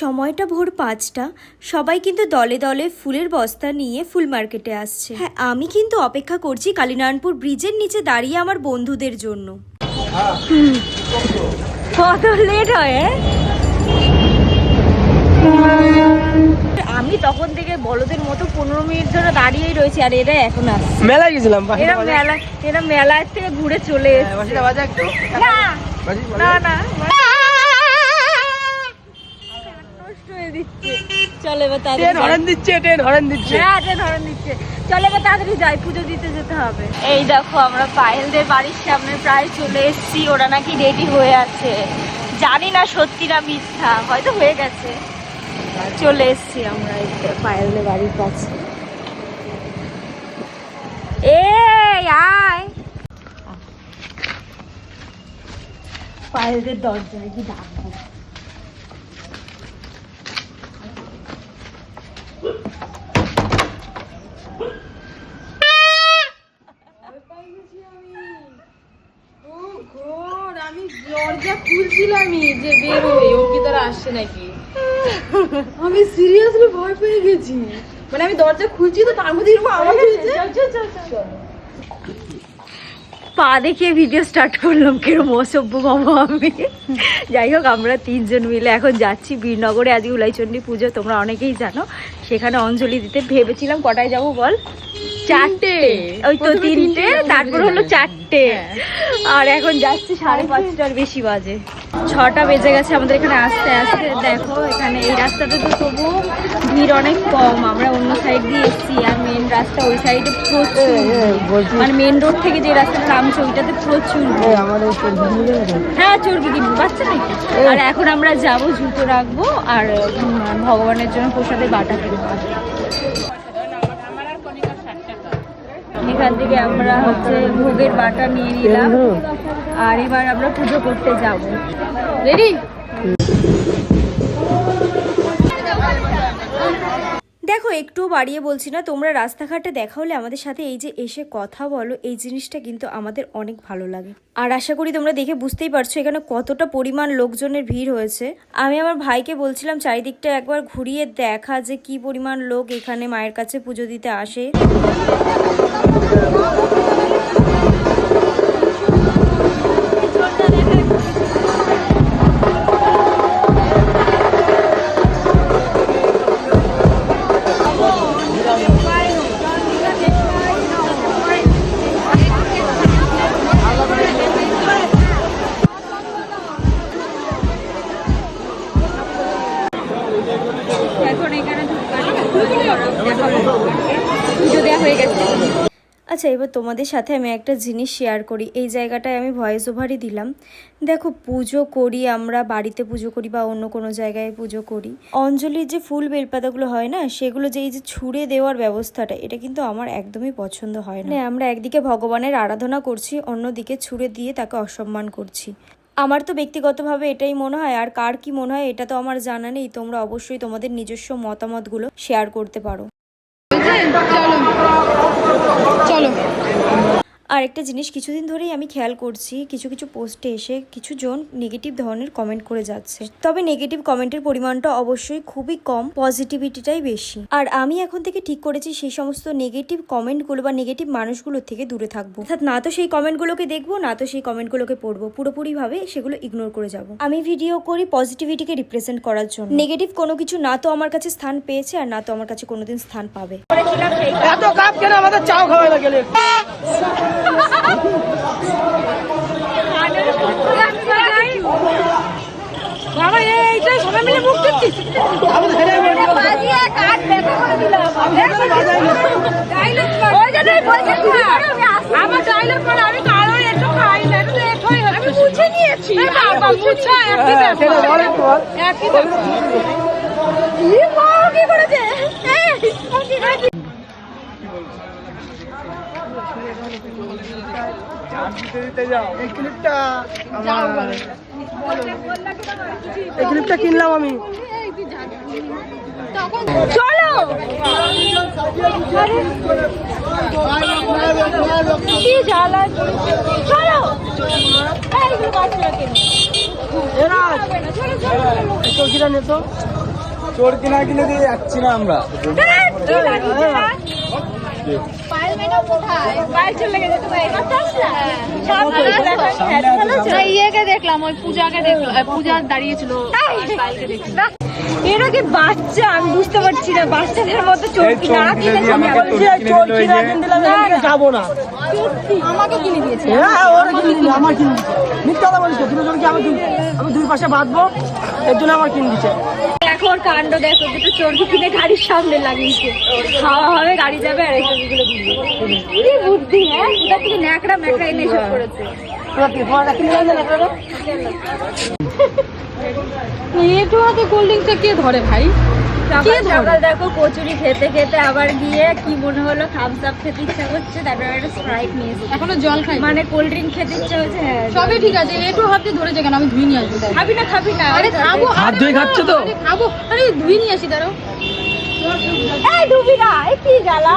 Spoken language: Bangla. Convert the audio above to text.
সময়টা ভোর পাঁচটা সবাই কিন্তু দলে দলে ফুলের বস্তা নিয়ে ফুল মার্কেটে আসছে। হ্যাঁ আমি কিন্তু অপেক্ষা করছি কালীনারায়ণপুর ব্রিজের নিচে দাঁড়িয়ে আমার বন্ধুদের জন্য। কত লেট হয় আমি তখন থেকে বলদের মতো পনেরো মিনিট ধরে দাঁড়িয়েই রয়েছি আর এরা এখন আসছে। মেলায় গেছিলাম এরা মেলা এরা মেলার থেকে ঘুরে চলে এসছে। বাসিটা না না না নষ্ট হয়ে দিচ্ছে চলে এবার ট্রেন তাড়াতাড়ি হরেন দিচ্ছে ট্রেন হরেন দিচ্ছে। হ্যাঁ ট্রেন হরেন দিচ্ছে। চলে এবার তাড়াতাড়ি যাই পুজো দিতে যেতে হবে। এই দেখো আমরা পায়েলদের বাড়ির সামনে প্রায় চলে এসেছি ওরা নাকি রেডি হয়ে আছে। জানি না সত্যি না মিথ্যা হয়তো হয়ে গেছে। চলে এসেছি আমরা পায়েলদের বাড়ির কাছে। এই আয়। পায়েলদের দরজায় কি ডাকবো আমি দরজা খুলছিলামই যে বেরোই ও কি তারা আসছে নাকি? আমি সিরিয়াসলি ভয় পেয়ে গেছি। মানে আমি দরজা খুলছি তো তার মধ্যে এরকম আওয়াজ হয়েছে পা দেখিয়ে ভিডিও স্টার্ট করলাম কিরম অসভ্য বাবা আমি। যাই হোক আমরা তিনজন মিলে এখন যাচ্ছি বীরনগরে। আজকে উলাইচণ্ডী পুজো তোমরা অনেকেই জানো। সেখানে অঞ্জলি দিতে ভেবেছিলাম কটায় যাব বল? চারটে। ওই তো তিনটে তারপর হলো চারটে। আর এখন যাচ্ছি সাড়ে পাঁচটার বেশি বাজে। ছটা বেজে গেছে আমাদের এখানে আসতে আসতে। দেখো এখানে এই রাস্তাতে তো তবু ভিড় অনেক কম। আমরা অন্য সাইড দিয়ে এসেছি আর মেন রাস্তা ওই সাইডে প্রচুর। মানে মেন রোড থেকে যে রাস্তাটা নামছে ওইটাতে প্রচুর হ্যাঁ চর্বি কিনবো। বাচ্চা আর এখন আমরা যাব, জুতো রাখব আর ভগবানের জন্য প্রসাদে বাটা কিনবো। এখান থেকে আমরা হচ্ছে ভোগের বাটা নিয়ে নিলাম। আর এবার আমরা পুজো করতে যাব। রেডি দেখো একটুও বাড়িয়ে বলছি না, তোমরা রাস্তাঘাটে দেখা হলে আমাদের সাথে এই যে এসে কথা বলো, এই জিনিসটা কিন্তু আমাদের অনেক ভালো লাগে। আর আশা করি তোমরা দেখে বুঝতেই পারছ এখানে কতটা পরিমাণ লোকজনের ভিড় হয়েছে। আমি আমার ভাইকে বলছিলাম, চারিদিকটা একবার ঘুরিয়ে দেখা যে কি পরিমাণ লোক এখানে মায়ের কাছে পুজো দিতে আসে। দেওয়া হয়ে গেছে। আচ্ছা এবার তোমাদের সাথে আমি একটা জিনিস শেয়ার করি। এই জায়গাটায় আমি ভয়েস ওভারই দিলাম। দেখো, পুজো করি আমরা, বাড়িতে পুজো করি বা অন্য কোনো জায়গায় পুজো করি। অঞ্জলির যে ফুল বেলপাতাগুলো হয় না, সেগুলো যে এই যে ছুঁড়ে দেওয়ার ব্যবস্থাটা, এটা কিন্তু আমার একদমই পছন্দ হয় না। আমরা একদিকে ভগবানের আরাধনা করছি, অন্যদিকে ছুঁড়ে দিয়ে তাকে অসম্মান করছি। আমার তো ব্যক্তিগতভাবে এটাই মনে হয়, আর কার কি মনে হয় এটা তো আমার জানা নেই। তোমরা অবশ্যই তোমাদের নিজস্ব মতামতগুলো শেয়ার করতে পারো। চলো। আর একটা জিনিস, কিছুদিন ধরেই আমি খেয়াল করছি, কিছু কিছু পোস্টে এসে কিছু জন নেগেটিভ ধরনের কমেন্ট করে যাচ্ছে। তবে নেগেটিভ কমেন্টের পরিমাণটা অবশ্যই খুবই কম পজিটিভিটিটাই বেশি। আর আমি এখন থেকে ঠিক করেছি, সেই সমস্ত নেগেটিভ কমেন্টগুলো বা নেগেটিভ মানুষগুলোর থেকে দূরে থাকব। অর্থাৎ না তো সেই কমেন্টগুলোকে দেখব, না তো সেই কমেন্টগুলোকে পড়ব। পুরোপুরিভাবে সেগুলো ইগনোর করে যাব। আমি ভিডিও করি পজিটিভিটিকে রিপ্রেজেন্ট করার জন্য। নেগেটিভ কোনো কিছু না তো আমার কাছে স্থান পেয়েছে, আর না তো আমার কাছে কোনোদিন স্থান পাবে। এত কাপ কেন আমাদের চাও খাওয়া গেলে? বাবা এইটা সবাই মিলে মুখ দিচ্ছি। আমাদের হেরে গেলে আমার ডাইলগ করে আমি কারও একটু খাই না একটু আমি মুছে নিয়েছি। বাবা মুছা একই হ্যাঁ, বল একটু বল। একই ব্যাপার কি মা কি করেছে এই, ও কি করেছে? এই ক্লিপটা আমার এই ক্লিপটা কিনলাম আমি। চলো। কি জ্বালা চোর কিনা কিনে দিয়ে যাচ্ছি না আমরা। ইয়েকে দেখলাম ওই পূজাকে দেখলাম পূজা দাঁড়িয়েছিল এরা কি বাচ্চা? আমি বুঝতে পারছি না বাচ্চাদের মতো না কিনে যাব না। আমাকে কিনে দিয়েছে। হ্যাঁ ওরা কিনে দিল আমার কিনে দিচ্ছে মিথ্যা কথা বলিস দুটো আমি দুই- আমি দুই পাশে বাঁধবো এর জন্য আমার কিনে দিচ্ছে দেখো কাণ্ড, দেখো, দুটো চর্বি কিনে গাড়ির সামনে লাগিয়েছে। খাওয়া হবে, গাড়ি যাবে, আর কি বুদ্ধি হ্যাঁ? থেকে ন্যাকড়া ম্যাকড়া এনে এসব করেছে। কোল্ড কে ধরে ভাই? সকাল সকাল দেখো কচুরি খেতে খেতে আবার গিয়ে কি মনে হলো থামস আপ খেতে ইচ্ছা করছে তারপরে একটা স্প্রাইট নিয়েছে এখনও জল খাই মানে কোল্ড ড্রিঙ্ক খেতে ইচ্ছা হচ্ছে হ্যাঁ সবই ঠিক আছে একটু হাত দিয়ে ধরে যাবেন আমি ধুই নিয়ে আসব খাবি না খাবি না আরে খাব হাত ধুই খাচ্ছে তো? আরে খাব আরে ধুই নিয়ে আসি দাঁড়াও। এই ডুবি না এই কি জ্বালা?